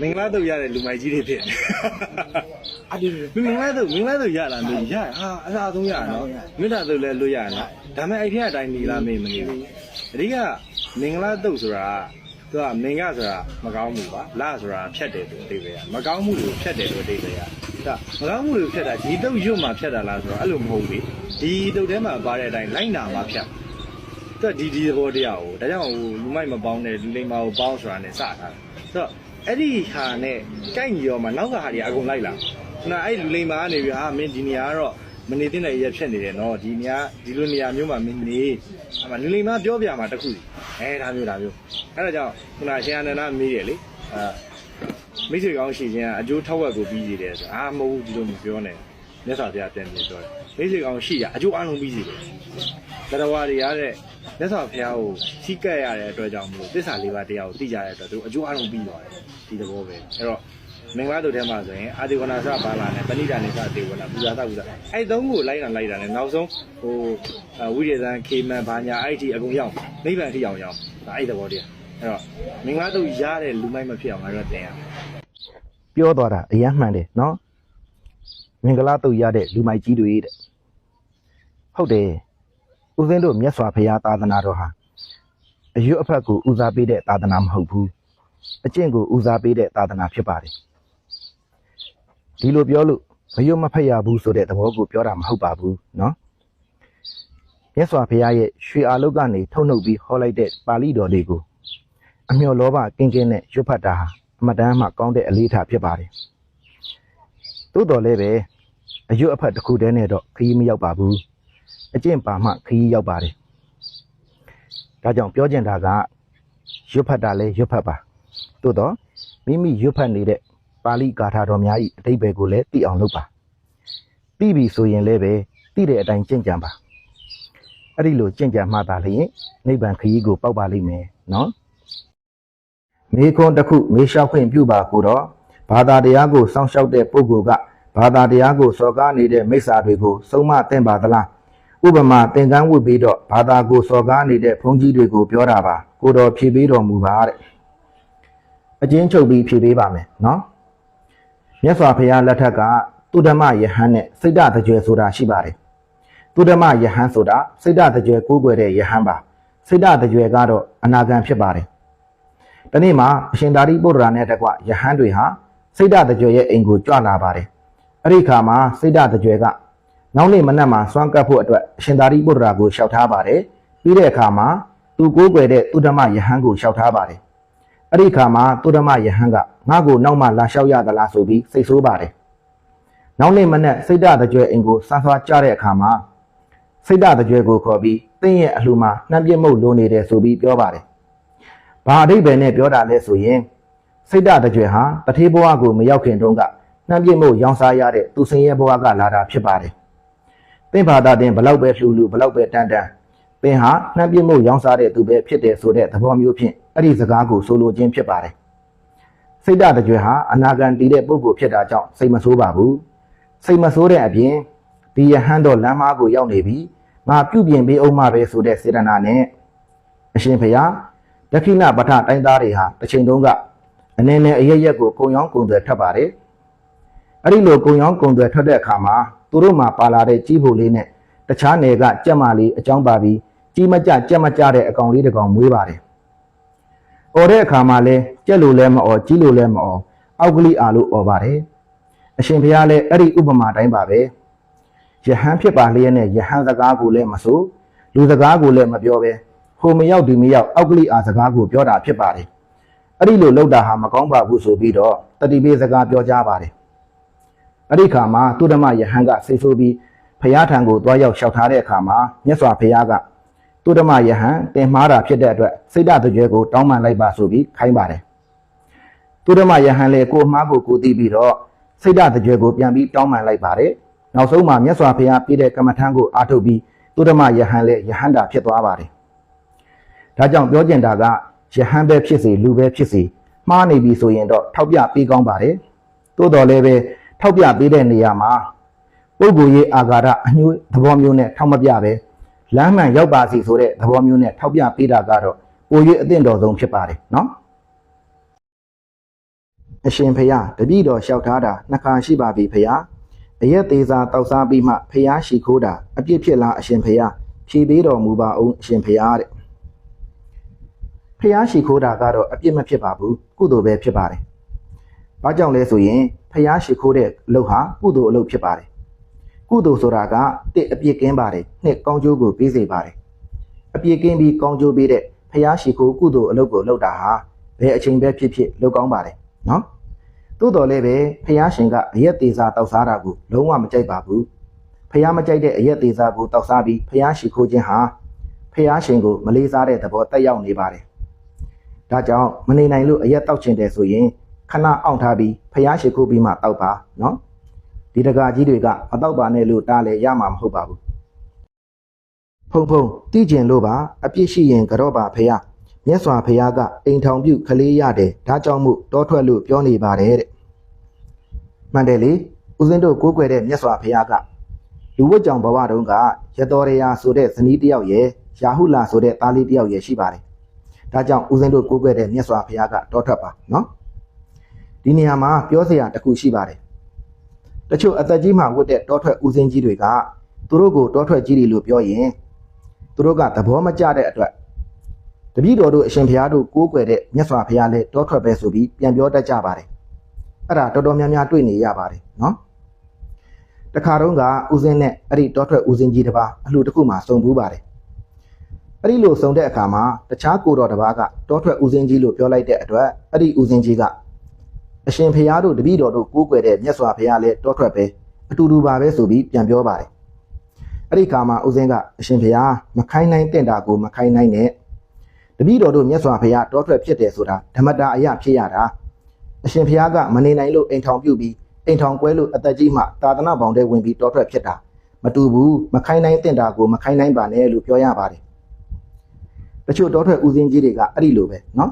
မင်္ဂလာတော့ရတဲ့လူမိုက်ကြီးတွေဖြစ်အဒီမင်္ဂလာတော့မင်္ဂလာတော့ရလားမေးရဟာအစားဆုံးရနော်မြတ်တာတော့လည်းလွတ်ရနော်ဒါမဲ့အဲ့ဒီအတိုင်းနေလားမေးမနေဘူးအဓိကမင်္ဂလာတော့ဆိုတာသူကမင်္ဂဆိုတာမကောင်းမှုပါလာဆိုတာဖြတ်တယ်ဆိုအဓိပ္ပာယ်မကောင်းမှုကိုဖြတ်တယ်ဆိုအဓိပ္ပာယ်ဒါမကောင်းမှုကိုဖြတ်တာဒီတော့ရွတ်မှဖြတ်တာလားဆိုတော့အဲ့လိုမဟုတ်ဘူးဒီတုတ်ထဲမှာပါတဲ့အတိုင်းလိုက်နာမှဖြတ်သူကဒီဒီသဘောတရားကိုဒါကြောင့်ဟိုလူမိုက်မပေါင်းတဲ့လူလိမ္မာကိုပေါင်းဆိုတာနဲ့စတာဆိုတော့ အဲ့ဒီဟာနဲ့ကိုက်ညီရောမှနောက်ကဟာတွေအကုန်လိုက်လာခုနအဲ့လူလိမ္မာကနေပြီးဟာမင်းဒီနေရာကတော့မနေသင့်တဲ့ရဖြစ်နေတယ်နော်ဒီနေရာဒီလိုနေရာမျိုးမှာမင်းနေအမှလူလိမ္မာပြောပြမှာတစ်ခုစီအဲဒါမျိုးဒါမျိုးအဲ့ဒါကြောင့်ခုနရှင်အနန္ဒမေးတယ်လေအာမိတ်ဆွေကောင်းရှိခြင်းကအကျိုးထောက်ဝက်ကိုပြီးစီတယ်ဆိုအာမဟုတ်ဘူးဒီလိုမပြောနဲ့မြတ်စွာဘုရားပြန်ပြန်ပြောတယ်မိတ်ဆွေကောင်းရှိရအကျိုးအလုံးပြီးစီတယ်တရားတွေရတဲ့ မြတ်စွာဘုရားကိုစီးကပ်ရတဲ့အတွက်ကြောင့်မလို့သစ္စာလေးပါးတရားကိုသိကြတဲ့အတွက်သူအကျိုးအလုံးပြီးသွားတယ်ဒီသဘောပဲအဲ့တော့မင်္ဂလာတုတ်ထဲမှာဆိုရင်အာတိဝနာစဘာလာနဲ့ပဏိတာနေစတေဝနာပူဇာသပူဇာအဲ့သုံးကိုလိုက်တာလိုက်တာနဲ့နောက်ဆုံးဟိုဝိရဇံခေမန်ဘာညာအဲ့ဒီအကုန်ရောက်နိဗ္ဗာန်ထိအောင်ရောက်ဒါအဲ့သဘောတရားအဲ့တော့မင်္ဂလာတုတ်ရတဲ့လူမိုက်မဖြစ်အောင်ငါတို့တင်ရမယ်ပြောသွားတာအယမ်းမှန်တယ်နော်မင်္ဂလာတုတ်ရတဲ့လူမိုက်ကြီးတွေတဲ့ဟုတ်တယ် ဦးဇင်းတို့မြတ်စွာဘုရားသာသနာတော်ဟာအယွတ်အဖက်ကိုဦးစားပေးတဲ့သာသနာမဟုတ်ဘူးအကျင့်ကိုဦးစားပေးတဲ့သာသနာဖြစ်ပါတယ်ဒီလိုပြောလို့မယွတ်မဖက်ရဘူးဆိုတဲ့သဘောကိုပြောတာမဟုတ်ပါဘူးနော်မြတ်စွာဘုရားရဲ့ရွှေအာလုတ်ကနေထုတ်နှုတ်ပြီးဟောလိုက်တဲ့ပါဠိတော်လေးကိုအမျှော်လောဘကင်းကင်းနဲ့ရွတ်ဖတ်တာဟာအမတန်မှကောင်းတဲ့အလေးထားဖြစ်ပါတယ်သို့တော်လည်းပဲအယွတ်အဖက်တစ်ခုတည်းနဲ့တော့ခရီးမရောက်ပါဘူး အကျင့်ပါမှခရီးရောက်ပါတယ်ဒါကြောင့်ပြောချင်တာကရွတ်ဖတ်တာလဲရွတ်ဖတ်ပါသို့တော့မိမိရွတ်ဖတ်နေတဲ့ပါဠိကာထာတော်များဤအတိတ်ဘယ်ကိုလည်းသိအောင်လုပ်ပါသိပြီဆိုရင်လည်းပဲသိတဲ့အတိုင်းကျင့်ကြံပါအဲ့ဒီလိုကျင့်ကြံမှသာလျှင်နိဗ္ဗာန်ခရီးကိုပေါက်ပါလိမ့်မယ်နော်မေခွန်းတစ်ခုမေးလျှောက်ခွင့်ပြုပါကိုတော့ဘာသာတရားကိုစောင့်ရှောက်တဲ့ပုဂ္ဂိုလ်ကဘာသာတရားကိုစော်ကားနေတဲ့မိစ္ဆာတွေကိုစုံမသင့်ပါသလား ဥပမာသင်္ကန်းဝတ်ပြီးတော့ဘာသာကိုစော်ကားနေတဲ့ဘုန်းကြီးတွေကိုပြောတာပါကိုတော်ဖြေပေးတော်မူပါတဲ့အချင်းချုပ်ပြီးဖြေပေးပါမယ်နော်မြတ်စွာဘုရားလက်ထက်ကတုဒ္ဓမယဟန်နဲ့စိတ်တတကြွယ်ဆိုတာရှိပါတယ်တုဒ္ဓမယဟန်ဆိုတာစိတ်တတကြွယ်ကိုးကွယ်တဲ့ယဟန်ပါစိတ်တတကြွယ်ကတော့အနာဂံဖြစ်ပါတယ်တနေ့မှာအရှင်သာရိပုတ္တရာနဲ့တကွယဟန်တွေဟာစိတ်ဓာတ်တကြွယ်ရဲ့အိမ်ကိုကြွလာပါတယ်။အဲ့ဒီခါမှာစိတ်ဓာတ်တကြွယ်က နောက်နေ့မနက်မှာစွမ်းကပ်ဖို့အတွက်အရှင်သာရိပုတ္တရာကိုလျှောက်ထားပါတယ်။ပြီးတဲ့အခါမှာသူကိုးကွယ်တဲ့သုဒ္ဓမယဟန်ကိုလျှောက်ထားပါတယ်။အဲ့ဒီခါမှာသုဒ္ဓမယဟန်ကငါ့ကိုနောက်မှလာလျှောက်ရသလားဆိုပြီးစိတ်ဆိုးပါတယ်။နောက်နေ့မနက်စိတ်ဓာတ်တကြွယ်အိမ်ကိုစမ်းဆွားကြတဲ့အခါမှာစိတ်ဓာတ်တကြွယ်ကိုခေါ်ပြီးသင်ရဲ့အလှူမှာနှံပြစ်မှုတ်လိုနေတယ်ဆိုပြီးပြောပါတယ်။ဘာအဓိပ္ပာယ်နဲ့ပြောတာလဲဆိုရင်စိတ်ဓာတ်တကြွယ်ဟာတထေးဘဝကိုမရောက်ခင်တုန်းကနှံပြစ်မှုရောင်းစားရတဲ့သူစင်ရဲ့ဘဝကလာတာဖြစ်ပါတယ်။ သင်ဘာသာတင်ဘလောက်ပဲလှူလူဘလောက်ပဲတန်တန်သင်ဟာနှံပြစ်မှုရောင်းစားတဲ့သူပဲဖြစ်တယ်ဆိုတဲ့သဘောမျိုးဖြင့်အဲ့ဒီစကားကိုဆိုလိုခြင်းဖြစ်ပါတယ်။စိတ်ဓာတ်တကြွယ်ဟာအနာဂံတည်တဲ့ပုဂ္ဂိုလ်ဖြစ်တာကြောင့်စိတ်မဆိုးပါဘူး။စိတ်မဆိုးတဲ့အပြင်ဒီယဟန်တော်လမ်းမားကိုရောက်နေပြီငါပြုပြင်ပေးအောင်မပဲဆိုတဲ့စေတနာနဲ့အရှင်ဖေယားဒက္ခိဏပဋ္ဌတိုင်းသားတွေဟာတစ်ချိန်တုန်းကအနေနဲ့အရရက်ကိုကုံရောင်းကုံသွယ်ထွက်ပါတယ်။အဲ့ဒီလိုကုံရောင်းကုံသွယ်ထွက်တဲ့အခါမှာ သူတို့မှပါလာတဲ့ကြီးဖို့လေးနဲ့တခြားနယ်ကကြက်မလေးအကြောင်းပါပြီးကြီးမကြကြက်မကြတဲ့အကောင်လေးတစ်ကောင်မွေးပါတယ်။အော်တဲ့အခါမှာလဲကြက်လိုလဲမအော်ကြီးလိုလဲမအော်အောက်ကလေးအာလို့អော်ပါတယ်။အရှင်ဘုရားလည်းအဲ့ဒီဥပမာတိုင်းပါပဲ။ယဟန်ဖြစ်ပါလျက်နဲ့ယဟန်စကားကိုလည်းမဆိုလူစကားကိုလည်းမပြောပဲဟိုမရောက်ဒီမရောက်အောက်ကလေးအားစကားကိုပြောတာဖြစ်ပါတယ်။အဲ့ဒီလိုလောက်တာဟာမကောင်းပါဘူးဆိုပြီးတော့တတိပေးစကားပြောကြပါတယ်။ အဲ့ဒီခါမှာသူဓမ္မယဟန်ကစိတ်ဆိုးပြီးဖရာထံကိုတွားရောက်လျှောက်ထားတဲ့အခါမှာမြတ်စွာဘုရားကသူဓမ္မယဟန်တင်မှားတာဖြစ်တဲ့အတွက်စိတ်ဓာတ်တကြွယ်ကိုတောင်းပန်လိုက်ပါဆိုပြီးခိုင်းပါတယ်။သူဓမ္မယဟန်လည်းကိုယ်မှားကိုကိုသိပြီးတော့စိတ်ဓာတ်တကြွယ်ကိုပြန်ပြီးတောင်းပန်လိုက်ပါတယ်။နောက်ဆုံးမှာမြတ်စွာဘုရားပြည့်တဲ့ကမ္မထံကိုအားထုတ်ပြီးသူဓမ္မယဟန်လည်းယဟန်တာဖြစ်သွားပါတယ်။ဒါကြောင့်ပြောကျင်တာကယဟန်ပဲဖြစ်စေလူပဲဖြစ်စေမှားနေပြီဆိုရင်တော့ထောက်ပြပေးကောင်းပါတယ်။သို့တော်လည်းပဲ ထောက်ပြပေးတဲ့နေရာမှာပုဂ္ဂိုလ်ရေးအာဃာတအညွှန်းသဘောမျိုးနဲ့ထောက်မပြပဲလမ်းမှန်ရောက်ပါစီဆိုတဲ့သဘောမျိုးနဲ့ထောက်ပြပေးတာကတော့ပို၍အသင့်တော်ဆုံးဖြစ်ပါတယ်နော်အရှင်ဖျားတပည့်တော်လျှောက်ထားတာနှစ်ခါရှိပါပြီဖျားအရက်သေးစာတောက်စားပြီးမှဖျားရှိခိုးတာအပြစ်ဖြစ်လားအရှင်ဖျားဖြေပေးတော်မူပါအောင်အရှင်ဖျားတဲ့ဖျားရှိခိုးတာကတော့အပြစ်မဖြစ်ပါဘူးကုသိုလ်ပဲဖြစ်ပါတယ်ဘာကြောင့်လဲဆိုရင် ဖျားရှိခိုးတဲ့အလုပ်ဟာကုသိုလ်အလုပ်ဖြစ်ပါတယ်ကုသိုလ်ဆိုတာကတစ်အပြစ်ကင်းပါတယ်နှစ်ကောင်းကျိုးကိုပေးစေပါတယ်အပြစ်ကင်းပြီးကောင်းကျိုးပေးတဲ့ဖျားရှိခိုးကုသိုလ်အလုပ်ကိုလုပ်တာဟာဘယ်အချိန်ပဲဖြစ်ဖြစ်လုပ်ကောင်းပါတယ်နော်သို့တော်လည်းပဲဖះရှင်ကအရက်သေးစားတောက်စားတာကိုလုံးဝမကြိုက်ပါဘူးဖះမကြိုက်တဲ့အရက်သေးစားကိုတောက်စားပြီးဖះရှိခိုးခြင်းဟာဖះရှင်ကိုမလေးစားတဲ့သဘောတက်ရောက်နေပါတယ်ဒါကြောင့်မနေနိုင်လို့အရက်တောက်ချင်တယ်ဆိုရင် ခဏအောင်ထားပြီးဖះရှိခိုးပြီးမှတောက်ပါနော်ဒီတကာကြီးတွေကမတောက်ပါနဲ့လို့တားလဲရမှာမဟုတ်ပါဘူးဖုံဖုံတိကျင်လို့ပါအပြစ်ရှိရင်ကြော့ပါဖះမြတ်စွာဘုရားကအိမ်ထောင်ပြုခလေးရတယ်ဒါကြောင့်မို့တောထွက်လို့ပြောနေပါတယ်တဲ့မှန်တယ်လေဦးဇင်းတို့ကိုးကွယ်တဲ့မြတ်စွာဘုရားကလူဝတ်ကြောင့်ဘဝတုန်းကရတော်ရယာဆိုတဲ့ဇနီးတစ်ယောက်ရဲ့ရာဟုလာဆိုတဲ့သားလေးတစ်ယောက်ရဲ့ရှိပါတယ်ဒါကြောင့်ဦးဇင်းတို့ကိုးကွယ်တဲ့မြတ်စွာဘုရားကတောထွက်ပါနော် ဒီနေရာမှာပြောစရာတစ်ခုရှိပါတယ်တချို့အသက်ကြီးမှဝတ်တဲ့တောထွက်ဦးဇင်းကြီးတွေကသူတို့ကိုတောထွက်ကြီးတွေလို့ပြောရင်သူတို့ကသဘောမကျတဲ့အတွက်တပည့်တော်တို့အရှင်ဘုရားတို့ကိုးကွယ်တဲ့မြတ်စွာဘုရားလည်းတောထွက်ပဲဆိုပြီးပြန်ပြောတတ်ကြပါတယ်အဲ့ဒါတော်တော်များများတွေ့နေရပါတယ်နော်တခါတုန်းကဦးစင်းနဲ့အဲ့ဒီတောထွက်ဦးစင်းကြီးတစ်ပါးအလှတစ်ခုမှစုံဘူးပါတယ်အဲ့ဒီလိုစုံတဲ့အခါမှာတခြားကိုတော်တစ်ပါးကတောထွက်ဦးစင်းကြီးလို့ပြောလိုက်တဲ့အတွက်အဲ့ဒီဦးစင်းကြီးက အရှင်ဘုရားတို့တပည့်တော်တို့ကိုးကွယ်တဲ့မြတ်စွာဘုရားလည်းတောထွက်ပဲအတူတူပါပဲဆိုပြီးပြန်ပြောပါတယ်အဲ့ဒီခါမှာဦးစင်းကအရှင်ဘုရားမခိုင်းနိုင်တဲ့တာကိုမခိုင်းနိုင်နဲ့ တပည့်တော်တို့မြတ်စွာဘုရားတောထွက်ဖြစ်တယ်ဆိုတာဓမ္မတာအရာဖြစ်ရတာအရှင်ဘုရားကမနေနိုင်လို့အိမ်ထောင်ပြုတ်ပြီးအိမ်ထောင်ကွဲလို့အသက်ကြီးမှသာသနာပေါင်းတဲ့ဝင်ပြီးတောထွက်ဖြစ်တာမတူဘူးမခိုင်းနိုင်တဲ့တာကိုမခိုင်းနိုင်ပါနဲ့လို့ပြောရပါတယ်တချို့တောထွက်ဦးစင်းကြီးတွေကအဲ့ဒီလိုပဲเนาะ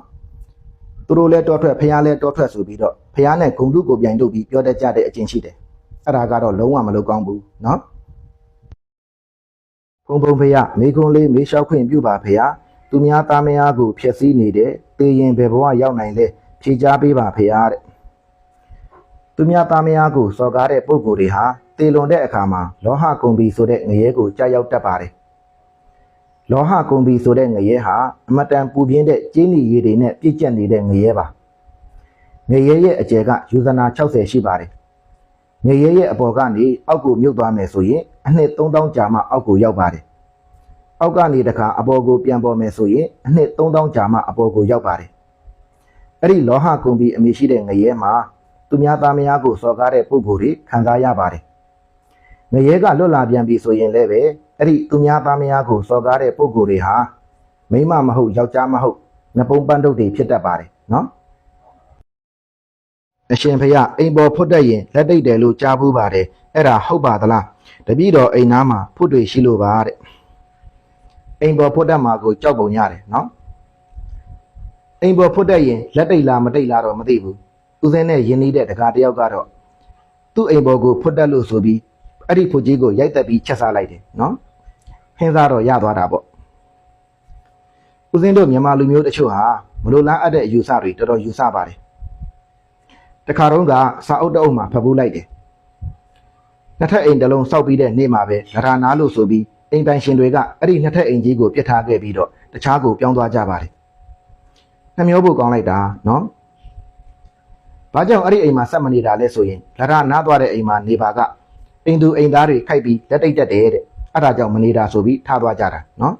သူတို့လည်းတောထွက်ဘုရားလည်းတောထွက်ဆိုပြီးတော့ဘုရားနဲ့ဂုံတုကိုပြိုင်တို့ပြီးပြောတတ်ကြတဲ့အကျင့်ရှိတယ်အဲ့ဒါကတော့လုံးဝမလုပ်ကောင်းဘူးเนาะဘုံဘုံဖရာမိခွန်းလေးမေးလျှောက်ခွင့်ပြုပါဖရာ သူများသားမယားကိုဖျက်ဆီးနေတဲ့တေရင်ဘယ်ဘဝရောက်နိုင်လဲဖြေချပေးပါဖေရတဲ့သူများသားမယားကိုစော်ကားတဲ့ပုံကိုယ်တွေဟာတေလွန်တဲ့အခါမှာလောဟကုံဘီဆိုတဲ့ငရဲကိုကြောက်ရောက်တတ်ပါတယ် လောဟကုံဘီဆိုတဲ့ငရဲဟာအမတန်ပူပြင်းတဲ့ကျင်းလီရည်တွေနဲ့ပြည့်ကျက်နေတဲ့ငရဲပါငရဲရဲ့အကျယ်ကယူဇနာ60ရှိပါတယ်ငရဲရဲ့အပေါ်ကနေအောက်ကိုမြုပ်သွားမယ်ဆိုရင်အနှစ်3000ကြာမှအောက်ကိုရောက်ပါတယ်အောက်ကနေတခါအပေါ်ကိုပြန်ပေါ်မယ်ဆိုရင်အနှစ်3000ကြာမှအပေါ်ကိုရောက်ပါတယ်။အဲ့ဒီလောဟကုံပြီးအမိရှိတဲ့ငရဲမှာသူများသားမယားကိုစော်ကားတဲ့ပုဂ္ဂိုလ်တွေခံစားရပါတယ်။ငရဲကလွတ်လာပြန်ပြီဆိုရင်လည်းပဲ အဲ့ဒီသူများသားမယားကိုစော်ကားတဲ့ပုဂ္ဂိုလ်တွေဟာမိန်းမမဟုတ်ယောက်ျားမဟုတ်နပုံပန်းတုတ်တွေဖြစ်တတ်ပါတယ်နော်။အရှင်ဖခင်အိမ်ပေါ်ဖွတ်တတ်ရင်လက်တိတ်တယ်လို့ကြားဘူးပါတယ်။အဲ့ဒါဟုတ်ပါသလား။တပည့်တော်အိမ်သားမှာဖွတ်တွေရှိလို့ပါတဲ့။အိမ်ပေါ်ဖွတ်တတ်မှာကိုကြောက်ပုံရတယ်နော်အိမ်ပေါ်ဖွတ်တတ်ရင်လက်တိတ်လားမတိတ်လားတော့မသိဘူးဦးစင်းနဲ့ယင်းနေတဲ့တကားတယောက်ကတော့သူ့အိမ်ပေါ်ကိုဖွတ်တတ်လို့ဆိုပြီးအဲ့ဒီဖွတ်ကြီးကိုရိုက်တက်ပြီးချက်စားလိုက်တယ်နော် ဟင်းစားတော့ရသွားတာပေါ့ဦးစင်းတို့မြန်မာလူမျိုးတချို့ဟာမလိုလားအပ်တဲ့အယူဆတွေတော်တော်ယူဆပါတယ်တခါတော့ကစာအုပ်တအုပ်မှာဖတ်ပူးလိုက်တယ်နှစ်ထပ်အိမ်တစ်လုံးစောက်ပြီးတဲ့နေ့မှာပဲလရာနာလို့ဆိုပြီးအိမ်ပိုင်ရှင်တွေကအဲ့ဒီနှစ်ထပ်အိမ်ကြီးကိုပြစ်ထားခဲ့ပြီးတော့တခြားကိုပြောင်းသွားကြပါတယ်။နှမျောဖို့ကောင်းလိုက်တာနော်။ဘာကြောင့်အဲ့ဒီအိမ်မှာဆက်မနေတာလဲဆိုရင်လရနားသွားတဲ့အိမ်မှာနေပါကအိမ်သူအိမ်သားတွေခိုက်ပြီးလက်တိတ်တက်တယ်တဲ့။ အဲ့ဒါကြောင့်မနေတာဆိုပြီးထားသွားကြတာနော်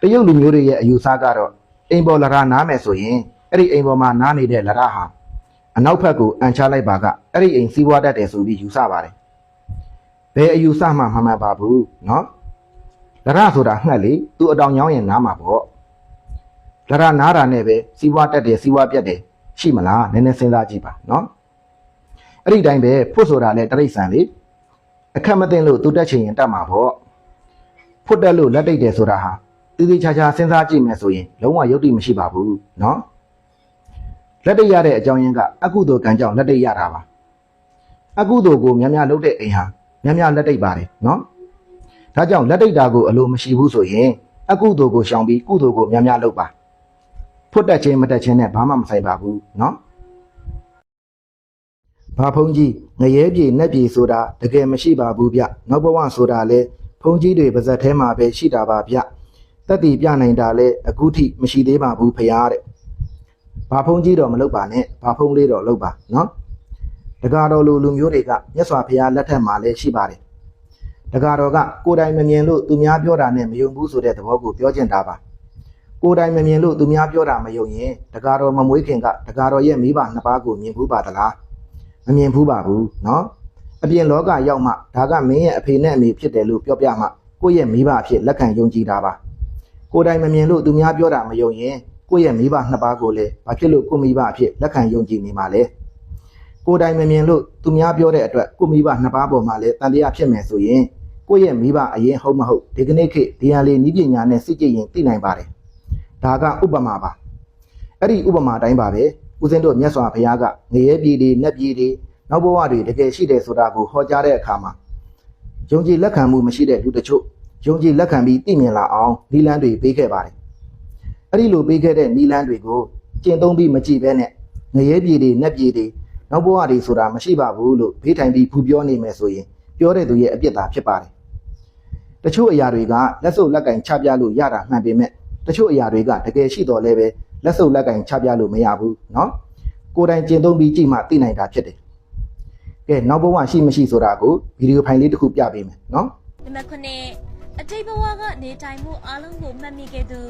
တရုတ်လူမျိုးတွေရဲ့အယူဆကတော့အိမ်ပေါ်လရနားမယ်ဆိုရင်အဲ့ဒီအိမ်ပေါ်မှာနားနေတဲ့လရဟာအနောက်ဘက်ကိုအန်ချလိုက်ပါကအဲ့ဒီအိမ်စီးပွားတတ်တယ်ဆိုပြီးယူဆပါတယ်ဘယ်အယူဆမှမှန်မှန်ပါဘူးနော်လရဆိုတာငှက်လေသူအတောင်ညောင်းရင်နားမှာပေါ့လရနားတာနဲ့ပဲစီးပွားတတ်တယ်စီးပွားပြတ်တယ်ရှိမလားနည်းနည်းစဉ်းစားကြည့်ပါနော်အဲ့ဒီတိုင်းပဲဖို့ဆိုတာလေတရိษံလေ အခက်မသိလို့သူတက်ချင်ရင်တက်မှာပေါ့ဖွတ်တက်လို့လက်တိတ်တယ်ဆိုတာဟာတည်တည်ချာချာစဉ်းစားကြည့်မယ်ဆိုရင်လုံးဝယုတ်တိမရှိပါဘူးเนาะလက်တိတ်ရတဲ့အကြောင်းရင်းကအကုသိုလ်ကံကြောင့်လက်တိတ်ရတာပါ အကုသိုလ်ကိုများများလုပ်တဲ့အိမ်ဟာများများလက်တိတ်ပါတယ်နော်ဒါကြောင့်လက်တိတ်တာကိုအလိုမရှိဘူးဆိုရင်အကုသိုလ်ကိုရှောင်ပြီးကုသိုလ်ကိုများများလုပ်ပါဖွတ်တက်ခြင်းမတက်ခြင်းနဲ့ဘာမှမဆိုင်ပါဘူးနော် ဘာဖုံးကြီးငရဲပြေနက်ပြေဆိုတာတကယ်မရှိပါဘူးဗျနောက်ဘဝဆိုတာလဲဖုံးကြီးတွေပါဇက်ထဲမှာပဲရှိတာပါဗျတက်တီပြနိုင်တာလဲအခုထိမရှိသေးပါဘူးဖရားတဲ့ဘာဖုံးကြီးတော့မလုပ်ပါနဲ့ဘာဖုံးလေးတော့လုပ်ပါနော်တကားတော်လူလူမျိုးတွေကမြတ်စွာဘုရားလက်ထက်မှာလဲရှိပါတယ်တကားတော်ကကိုယ်တိုင်မမြင်လို့သူများပြောတာနဲ့မယုံဘူးဆိုတဲ့သဘောကိုပြောချင်တာပါကိုယ်တိုင်မမြင်လို့သူများပြောတာမယုံရင်တကားတော်မမွေးခင်ကတကားတော်ရဲ့မိဘနှစ်ပါးကိုမြင်ဘူးပါသလား မမြင်ဘူးပါဘူးနော်အပြင်လောကရောက်မှဒါကမင်းရဲ့အဖေနဲ့အမေဖြစ်တယ်လို့ပြောပြမှကိုယ့်ရဲ့မိဘအဖြစ်လက်ခံယုံကြည်တာပါကိုယ်တိုင်မမြင်လို့သူများပြောတာမယုံရင်ကိုယ့်ရဲ့မိဘနှစ်ပါးကိုလည်းဘာဖြစ်လို့ကိုမိဘအဖြစ်လက်ခံယုံကြည်နေမှာလဲကိုယ်တိုင်မမြင်လို့သူများပြောတဲ့အတွက်ကိုမိဘနှစ်ပါးပေါ်မှာလည်းတန်တရားဖြစ်မယ်ဆိုရင်ကိုယ့်ရဲ့မိဘအရင်ဟုတ်မဟုတ်ဒီကနေ့ခေတ်ဒီရန်လေးနီးပညာနဲ့စစ်ကြည့်ရင်သိနိုင်ပါတယ်ဒါကဥပမာပါအဲ့ဒီဥပမာတိုင်းပါပဲ ဦးဇင်းတို့မြတ်စွာဘုရားကငရဲပြည်တွေနတ်ပြည်တွေနောက်ဘဝတွေတကယ်ရှိတယ်ဆိုတာကိုဟောကြားတဲ့အခါမှာယုံကြည်လက်ခံမှုမရှိတဲ့လူတချို့ယုံကြည်လက်ခံပြီးသိမြင်လာအောင်နီလန်းတွေပေးခဲ့ပါတယ်အဲ့ဒီလိုပေးခဲ့တဲ့နီလန်းတွေကိုကျင့်သုံးပြီးမကြည့်ဘဲနဲ့ငရဲပြည်တွေနတ်ပြည်တွေနောက်ဘဝတွေဆိုတာမရှိပါဘူးလို့ဖေးထိုင်ပြီးဖူပြောနေမယ်ဆိုရင်ပြောတဲ့သူရဲ့အပြစ်သာဖြစ်ပါတယ်တချို့အရာတွေကလက်စုပ်လက်ကင်ချပြလို့ရတာမှန်ပေမဲ့တချို့အရာတွေကတကယ်ရှိတော်လဲပဲ လက်စုပ်လက်ကင်ချပြလို့မရဘူးเนาะကိုယ်တိုင်ကျင့်သုံးပြီးကြည့်မှသိနိုင်တာဖြစ်တယ်ကဲနောက်ဘဝရှိမရှိဆိုတာကိုဗီဒီယိုဖိုင်လေးတစ်ခုပြပေးမယ်เนาะ နံပါတ်9အတိတ်ဘဝကနေထိုင်မှုအားလုံးကိုမှတ်မိခဲ့သူ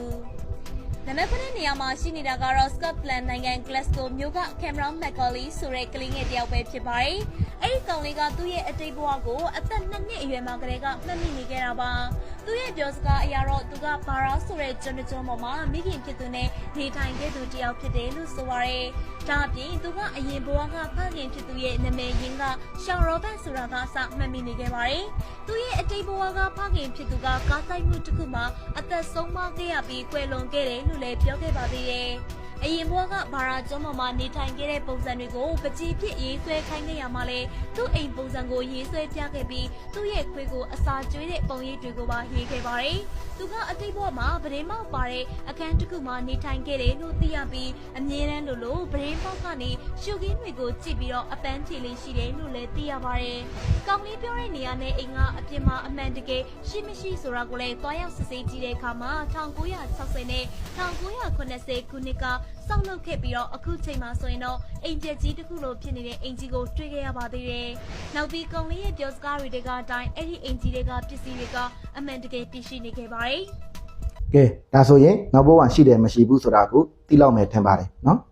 နံပါတ်9နေရာမှာရှိနေတာကတော့ Scotland နိုင်ငံ Glasgow မြို့က Cameron Macaulay ဆိုတဲ့ကလေးငယ်တစ်ယောက်ပဲဖြစ်ပါတယ်။အဲဒီကောင်လေးကသူ့ရဲ့အတိတ်ဘဝကိုအသက်2နှစ်အရွယ်မှာကလေးကမှတ်မိနေခဲ့တာပါ။ သူ့ရဲ့ပြောစကားအရာတော့သူကဘာရာဆိုတဲ့ကျွန်းတစ်ကျွန်းပေါ်မှာမိခင်ဖြစ်သူနဲ့နေထိုင်ခဲ့သူတစ်ယောက်ဖြစ်တယ်လို့ဆိုပါရယ်။ဒါအပြင်သူကအရင်ဘဝကဖခင်ဖြစ်သူရဲ့နာမည်ရင်းကရှောင်းရောဘတ်ဆိုတာကအစမှတ်မိနေခဲ့ပါတယ်။သူ့ရဲ့အတိတ်ဘဝကဖခင်ဖြစ်သူကကားဆိုင်မှုတစ်ခုမှာအသက်ဆုံးမခဲ့ရပြီးကွယ်လွန်ခဲ့တယ်လို့လည်းပြောခဲ့ပါသေးတယ်။ အရင်ဘဝကဘာရာကျွန်းပေါ်မှာနေထိုင်ခဲ့တဲ့ပုံစံတွေကိုပကြီးဖြစ်ရေးဆွဲခိုင်းခဲ့ရမှာလေသူ့အိမ်ပုံစံကိုရေးဆွဲပြခဲ့ပြီးသူ့ရဲ့ခွေးကိုအစာကျွေးတဲ့ပုံရိပ်တွေကိုပါရေးခဲ့ပါတယ်။သူကအတိတ်ဘဝမှာဗရင်မောက်ပါတဲ့အခန်းတစ်ခုမှာနေထိုင်ခဲ့တယ်လို့သိရပြီးအမြဲတမ်းလိုလိုဗရင်မောက်ကနေရှုခင်းတွေကိုကြည့်ပြီးတော့အပန်းဖြေလေးရှိတယ်လို့လည်းသိရပါတယ်။ကောင်းလေးပြောတဲ့နေရာနဲ့အိမ်ကအပြင်မှာအမှန်တကယ်ရှိမရှိဆိုတာကိုလည်းတွားရောက်စစ်ဆေးကြည့်တဲ့အခါမှာ1960နဲ့1980ခုနှစ်ကစောင့်လုပ်ခဲ့ပြီးတော့အခုချိန်မှာဆိုရင်တော့အိမ်ပြက်ကြီးတစ်ခုလိုဖြစ်နေတဲ့အင်ဂျီကိုတွေ့ခဲ့ရပါသေးတယ်။နောက်ပြီးကောင်လေးရဲ့ပြောစကားတွေတကအတိုင်းအဲ့ဒီအင်ဂျီတွေကပစ္စည်းတွေကအမှန်တကယ်တရှိနေခဲ့ပါတယ်။ကဲဒါဆိုရင်ငါဘိုးကရှိတယ်မရှိဘူးဆိုတာကိုသိလောက်မယ်ထင်ပါတယ်နော်။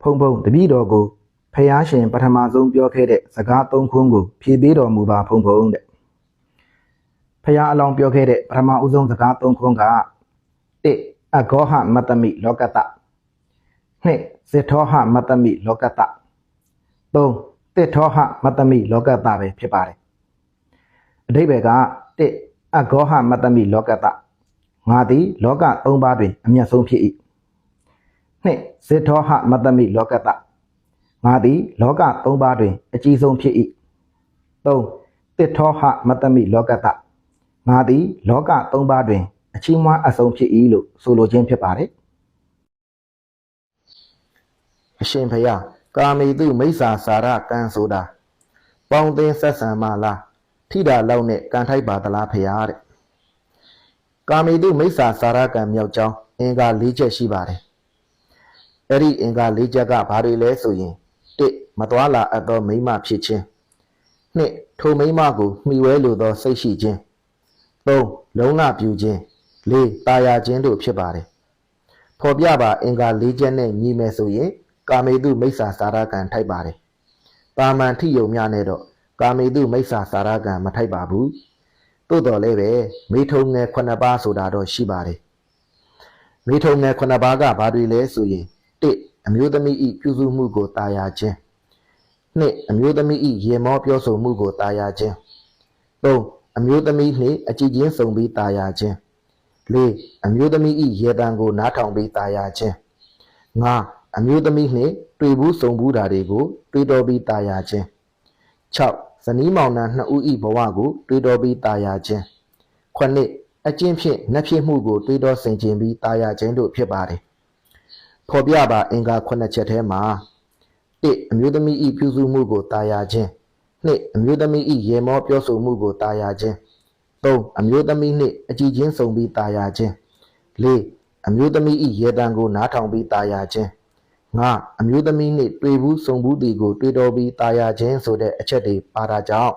ဖုံဖုံတပည့်တော်ကိုဖះရှင်ပထမဆုံးပြောခဲ့တဲ့စကားသုံးခွန်းကိုဖြေပေးတော်မူပါဖုံဖုံတဲ့။ဖះအလောင်းပြောခဲ့တဲ့ပထမဦးဆုံးစကားသုံးခွန်းက1 အဂောဟမတ္တမိလောကတ2စေထောဟမတ္တမိလောကတ3တစ်ထောဟမတ္တမိလောကတပဲဖြစ်ပါတယ်အဓိပ္ပာယ်က1အဂောဟမတ္တမိလောကတငါသည်လောက၃ပါးတွင်အမျက်ဆုံးဖြစ်၏2စေထောဟမတ္တမိလောကတငါသည်လောက၃ပါးတွင် အကြီးဆုံးဖြစ်၏3တစ်ထောဟမတ္တမိလောကတငါသည်လောက၃ပါးတွင် အချီးမွမ်းအဆုံးဖြစ်၏လို့ဆိုလိုခြင်းဖြစ်ပါတယ်အရှင်ဖယားကာမေတုမိစ္ဆာစာရကံဆိုတာပေါင်းသင်းဆက်ဆံမလားထိတာလောက်နဲ့ကံထိုက်ပါသလားဖယားတဲ့ကာမေတုမိစ္ဆာစာရကံမြောက်ကြောင်းအင်္ဂါ၄ချက်ရှိပါတယ်အဲ့ဒီအင်္ဂါ၄ချက်ကဘာတွေလဲဆိုရင်၁မသွာလာအပ်သောမိမဖြစ်ခြင်း၂ထိုမိမကိုမှီဝဲလိုသောစိတ်ရှိခြင်း၃လုံးလပြူခြင်း ၄တာယာခြင်းတို့ဖြစ်ပါတယ်ဖော်ပြပါအင်္ဂါ၄ချက်နဲ့ညီမယ်ဆိုရင်ကာမေတုမိစ္ဆာစာရကံထိုက်ပါတယ်ပါမန်ထိယုံများနဲ့တော့ကာမေတုမိစ္ဆာစာရကံမထိုက်ပါဘူးသို့တော်လည်းပဲမိထုံငယ်9ပါးဆိုတာတော့ရှိပါတယ်မိထုံငယ်9ပါးကဘာတွေလဲဆိုရင်၁အမျိုးသမီးဤပြုစုမှုကိုတာယာခြင်း၂အမျိုးသမီးဤရေမောပြောဆိုမှုကိုတာယာခြင်း၃အမျိုးသမီးနှင့်အကြည်ချင်းစုံပြီးတာယာခြင်း ၄အမျိုးသမီးဤရေတံကိုနားထောင်ပြီးတာယာခြင်း၅အမျိုးသမီးနှင့်တွေ့ဘူးစုံဘူးတာတွေကိုတွေးတော်ပြီးတာယာခြင်း၆ဇနီးမောင်နှံနှစ်ဦးဤဘဝကိုတွေးတော်ပြီးတာယာခြင်း9အကျင့်ဖြင့်နှက်ဖြစ်မှုကိုတွေးတော်ဆင်ခြင်ပြီးတာယာခြင်းတို့ဖြစ်ပါတယ်ဖော်ပြပါအင်္ဂါ9ချက်ထဲမှာ1 1အမျိုးသမီးဤပြုစုမှုကိုတာယာခြင်း2အမျိုးသမီးဤရေမောပြောဆိုမှုကိုတာယာခြင်း 3အမျိုးသမီးနှင့်အကြည်ချင်းစုံပြီးတာယာခြင်း4အမျိုးသမီးဤရေတံကိုနားထောင်ပြီးတာယာခြင်း5အမျိုးသမီးနှင့်တွေ့ဘူးစုံဘူးတီကိုတွေ့တော်ပြီးတာယာခြင်းဆိုတဲ့အချက်တွေပါတာကြောင့်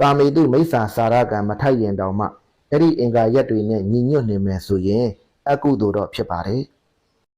ကာမေတုမိစ္ဆာစာရကံမထိုက်ရင်တောင်မှအဲ့ဒီအင်္ဂါရက်တွေနဲ့ညီညွတ်နေမယ်ဆိုရင်အကုသိုလ်တော့ဖြစ်ပါတယ်